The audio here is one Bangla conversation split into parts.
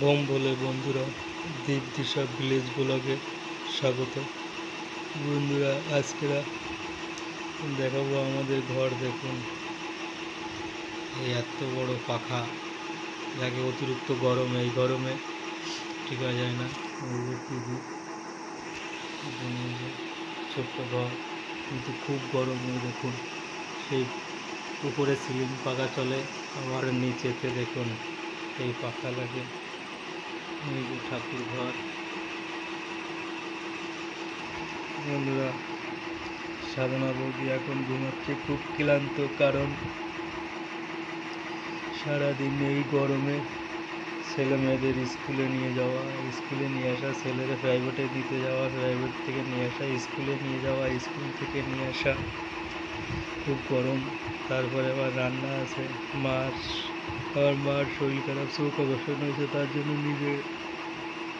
বোম বলে বন্ধুরা দ্বীপ দিশা ভিলেজ ব্লগে স্বাগত। বন্ধুরা আজকেরা দেখাবো আমাদের ঘর দেখুন। এই এত বড় পাখা, যাকে অতিরিক্ত গরম, এই গরমে টিকা যায় না। টিভি ছোট্ট ঘর, কিন্তু খুব গরম দেখুন। সেই উপরে সিলিং পাখা চলে, আবার নিচেতে দেখুন, এই পাখা লাগে ঠাকুর ঘর। বন্ধুরা, সাধনা বৌদি এখন ঘুমাচ্ছে খুব ক্লান্ত কারণ সারাদিন এই গরমে ছেলে মেয়েদের স্কুলে নিয়ে যাওয়া, স্কুলে নিয়ে আসা, ছেলেরা প্রাইভেটে দিতে যাওয়া প্রাইভেট থেকে নিয়ে আসা, স্কুলে নিয়ে যাওয়া, স্কুল থেকে নিয়ে আসা, খুব গরম। তারপরে আবার রান্না আছে মার আমার মার শরীর খারাপ চোখ অবসর হয়েছে তার জন্য নিজে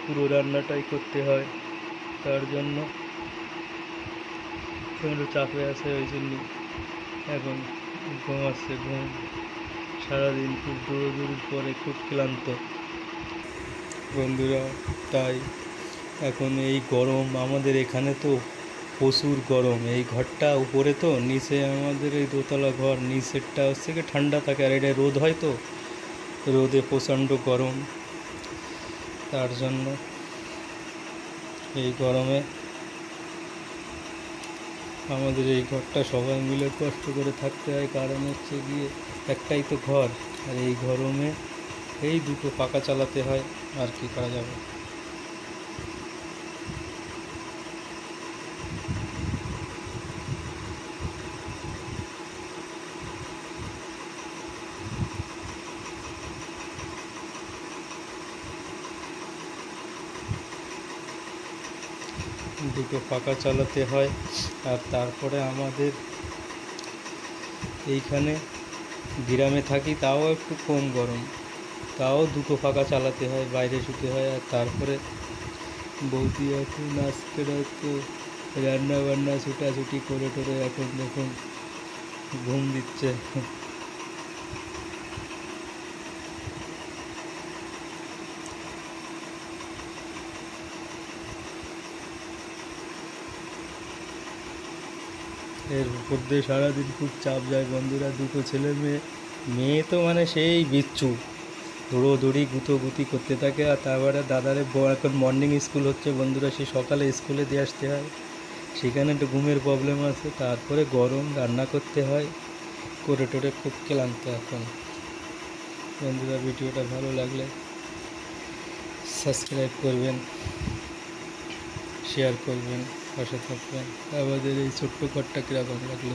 পুরো রান্নাটাই করতে হয় তার জন্য। একটু চাপে আছে ওই জন্য। এখন ঘুমাচ্ছে ঘুম সারাদিন খুব দৌড়দৌড়ির পরে খুব ক্লান্ত। বন্ধুরা, তাই এখন এই গরম আমাদের এখানে তো প্রচুর গরম। এই ঘরটা উপরে তো, নিচে আমাদের এই দোতলা ঘর, নিচেরটা হচ্ছে কি ঠান্ডা থাকে আর এটা রোদ হয় তো। রোদে প্রচণ্ড গরম। তার জন্য এই গরমে আমাদের এই ঘরটা সবাই মিলে কষ্ট করে থাকতে হয়। কারণ হচ্ছে গিয়ে একটাই তো ঘর, আর এই গরমে এই দুটো পাকা চালাতে হয়, আর কি করা যাবে? দুটো পাকা চালাতে হয়। আর তারপরে আমাদের এইখানে গ্রামে থাকি, তাও একটু কম গরম। তাও দুটো পাকা চালাতে হয়, বাইরে শুতে হয়। আর তারপরে বৌদি এখন আজকে তো রান্না বান্না ছুটাছুটি করে টোরে এখন দেখুন ঘুম দিচ্ছে। এর উপর দিয়ে সারাদিন খুব চাপ যায় বন্ধুরা, দুটো ছেলে মেয়ে। মেয়ে তো মানে সেই বিচ্ছু। দৌড়োদৌড়ি, গুঁতোগুতি করতে থাকে। আর তারপরে দাদারে এখন মর্নিং স্কুল হচ্ছে বন্ধুরা, সে সকালে স্কুলে দিয়ে আসতে হয়। সেখানে একটু ঘুমের প্রবলেম আছে। তারপরে গরম, রান্না করতে হয়। করে টোরে খুব ক্লান্ত এখন। বন্ধুরা, ভিডিওটা ভালো লাগলে সাবস্ক্রাইব করবেন শেয়ার করবেন। পাশে থাকবেন। আমাদের এই ছোট্ট ঘরটা কীরকম লাগল?